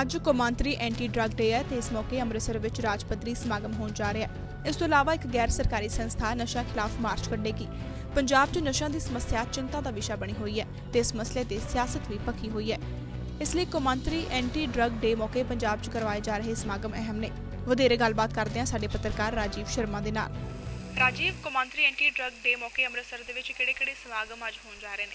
ਅੱਜ ਕੌਮਾਂਤਰੀ anti drug ਡੇ ਹੈ ਤੇ ਇਸ ਮੌਕੇ ਅੰਮ੍ਰਿਤਸਰ ਵਿੱਚ ਰਾਜ ਪੱਧਰੀ ਸਮਾਗਮ ਹੋਣ ਜਾ ਰਿਹਾ ਹੈ। ਇਸ ਤੋਂ ਇਲਾਵਾ ਇੱਕ ਗੈਰ ਸਰਕਾਰੀ ਸੰਸਥਾ ਨਸ਼ਾ ਖਿਲਾਫ ਮਾਰਚ ਕੱਢੇਗੀ। ਪੰਜਾਬ 'ਚ ਨਸ਼ਾ ਦੀ ਸਮੱਸਿਆ ਚਿੰਤਾ ਦਾ ਵਿਸ਼ਾ ਬਣੀ ਹੋਈ ਹੈ ਤੇ ਇਸ ਮਸਲੇ ਤੇ ਸਿਆਸਤ ਵੀ ਪੱਕੀ ਹੋਈ ਹੈ। ਇਸ ਲਈ ਕੌਮਾਂਤਰੀ ਐਂਟੀ ਡਰੱਗ ਡੇ ਮੌਕੇ ਪੰਜਾਬ 'ਚ ਕਰਵਾਏ ਜਾ ਰਹੇ ਸਮਾਗਮ ਅਹਿਮ ਨੇ। ਵਧੇਰੇ ਗੱਲਬਾਤ ਕਰਦੇ ਹਾਂ ਸਾਡੇ ਪੱਤਰਕਾਰ ਰਾਜੀਵ ਸ਼ਰਮਾ ਦੇ ਨਾਲ। ਰਾਜੀਵ, ਕੌਮਾਂਤਰੀ ਐਂਟੀ ਡਰੱਗ ਡੇ ਮੌਕੇ ਅੰਮ੍ਰਿਤਸਰ ਦੇ ਵਿੱਚ ਕਿਹੜੇ-ਕਿਹੜੇ ਸਮਾਗਮ ਅੱਜ ਹੋਣ ਜਾ ਰਹੇ ਨੇ?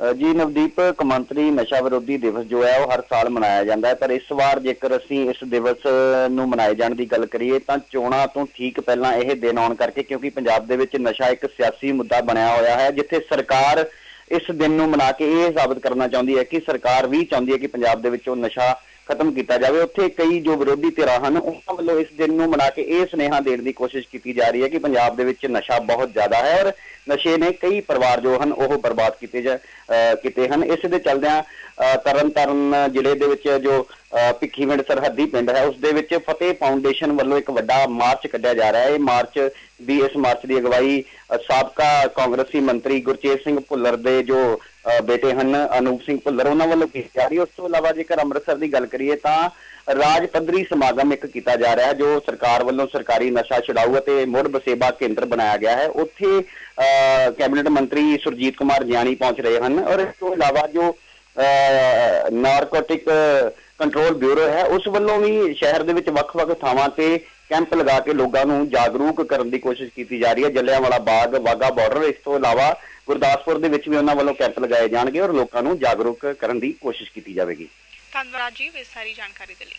ਜੀ ਨਵਦੀਪ ਕੌਮਾਂਤਰੀ ਨਸ਼ਾ ਵਿਰੋਧੀ ਦਿਵਸ ਜੋ ਹੈ, ਉਹ ਹਰ ਸਾਲ ਮਨਾਇਆ ਜਾਂਦਾ ਹੈ। ਪਰ ਇਸ ਵਾਰ ਜੇਕਰ ਅਸੀਂ ਇਸ ਦਿਵਸ ਨੂੰ ਮਨਾਏ ਜਾਣ ਦੀ ਗੱਲ ਕਰੀਏ, ਤਾਂ ਚੋਣਾਂ ਤੋਂ ਠੀਕ ਪਹਿਲਾਂ ਇਹ ਦਿਨ ਆਉਣ ਕਰਕੇ ਕਿਉਂਕਿ ਪੰਜਾਬ ਦੇ ਵਿੱਚ ਨਸ਼ਾ ਇੱਕ ਸਿਆਸੀ ਮੁੱਦਾ ਬਣਿਆ ਹੋਇਆ ਹੈ, ਜਿੱਥੇ ਸਰਕਾਰ ਇਸ ਦਿਨ ਨੂੰ ਮਨਾ ਕੇ ਇਹ ਸਾਬਤ ਕਰਨਾ ਚਾਹੁੰਦੀ ਹੈ ਕਿ ਸਰਕਾਰ ਵੀ ਚਾਹੁੰਦੀ ਹੈ ਕਿ ਪੰਜਾਬ ਦੇ ਵਿੱਚੋਂ ਨਸ਼ਾ ਖਤਮ ਕੀਤਾ ਜਾਵੇ। ਉੱਥੇ ਕਈ ਜੋ ਵਿਰੋਧੀ ਧਿਰਾਂ ਹਨ, ਉਹਨਾਂ ਵੱਲੋਂ ਇਸ ਦਿਨ ਨੂੰ ਮਨਾ ਕੇ ਇਹ ਸੁਨੇਹਾ ਦੇਣ ਦੀ ਕੋਸ਼ਿਸ਼ ਕੀਤੀ ਜਾ ਰਹੀ ਹੈ ਕਿ ਪੰਜਾਬ ਦੇ ਵਿੱਚ ਨਸ਼ਾ ਬਹੁਤ ਜ਼ਿਆਦਾ ਹੈ ਔਰ ਨਸ਼ੇ ਨੇ ਕਈ ਪਰਿਵਾਰ ਜੋ ਹਨ, ਉਹ ਬਰਬਾਦ ਕੀਤੇ ਜਾ ਕੀਤੇ ਹਨ। ਇਸ ਦੇ ਚੱਲਦਿਆਂ, ਅਹ, ਤਰਨਤਾਰਨ ਜ਼ਿਲ੍ਹੇ ਦੇ ਵਿੱਚ ਜੋ, ਅਹ, ਭਿੱਖੀਵਿੰਡ ਸਰਹੱਦੀ ਪਿੰਡ ਹੈ, ਉਸ ਦੇ ਵਿੱਚ ਫਤਿਹ ਫਾਊਂਡੇਸ਼ਨ ਵੱਲੋਂ ਇੱਕ ਵੱਡਾ ਮਾਰਚ ਕੱਢਿਆ ਜਾ ਰਿਹਾ ਹੈ। ਇਹ ਮਾਰਚ ਦੀ ਇਸ ਮਾਰਚ ਦੀ ਅਗਵਾਈ ਸਾਬਕਾ ਕਾਂਗਰਸੀ ਮੰਤਰੀ ਗੁਰਚੇਤ ਸਿੰਘ ਭੁੱਲਰ ਦੇ ਜੋ ਬੇਟੇ ਹਨ ਅਨੂਪ ਸਿੰਘ ਭੁੱਲਰ ਉਹਨਾਂ ਵੱਲੋਂ ਕੀਤੀ ਜਾ ਰਹੀ ਹੈ। ਉਸ ਤੋਂ ਇਲਾਵਾ ਜੇਕਰ ਅੰਮ੍ਰਿਤਸਰ ਦੀ ਗੱਲ ਕਰੀਏ ਤਾਂ ਰਾਜ ਪੱਧਰੀ ਸਮਾਗਮ ਇੱਕ ਕੀਤਾ ਜਾ ਰਿਹਾ ਹੈ ਜੋ ਸਰਕਾਰ ਵੱਲੋਂ ਸਰਕਾਰੀ ਨਸ਼ਾ ਛੁਡਾਊ ਅਤੇ ਮੁੜ ਬਸੇਬਾ ਕੇਂਦਰ ਬਣਾਇਆ ਗਿਆ ਹੈ। ਉੱਥੇ ਅਹ, ਕੈਬਨਿਟ ਮੰਤਰੀ ਸੁਰਜੀਤ ਕੁਮਾਰ ਜਿਆਣੀ ਪਹੁੰਚ ਰਹੇ ਹਨ ਔਰ ਇਸ ਤੋਂ ਇਲਾਵਾ ਜੋ ਨਾਰਕੋਟਿਕ ਕੰਟਰੋਲ ਬਿਊਰੋ ਹੈ ਉਸ ਵੱਲੋਂ ਵੀ ਸ਼ਹਿਰ ਦੇ ਵਿੱਚ ਵੱਖ-ਵੱਖ ਥਾਵਾਂ ਤੇ ਕੈਂਪ ਲਗਾ ਕੇ ਲੋਕਾਂ ਨੂੰ ਜਾਗਰੂਕ ਕਰਨ ਦੀ ਕੋਸ਼ਿਸ਼ ਕੀਤੀ ਜਾ ਰਹੀ ਹੈ। ਜਲਿਆਂਵਾਲਾ ਬਾਗ ਵਾਗਾ ਬਾਰਡਰ ਇਸ ਤੋਂ ਇਲਾਵਾ ਗੁਰਦਾਸਪੁਰ ਦੇ ਵਿੱਚ ਵੀ ਉਹਨਾਂ ਵੱਲੋਂ ਕੈਂਪ ਲਗਾਏ ਜਾਣਗੇ ਔਰ ਲੋਕਾਂ ਨੂੰ ਜਾਗਰੂਕ ਕਰਨ ਦੀ ਕੋਸ਼ਿਸ਼ ਕੀਤੀ ਜਾਵੇਗੀ। ਧੰਨਵਾਦ ਜੀ ਇਸ ਸਾਰੀ ਜਾਣਕਾਰੀ ਦੇ ਲਈ।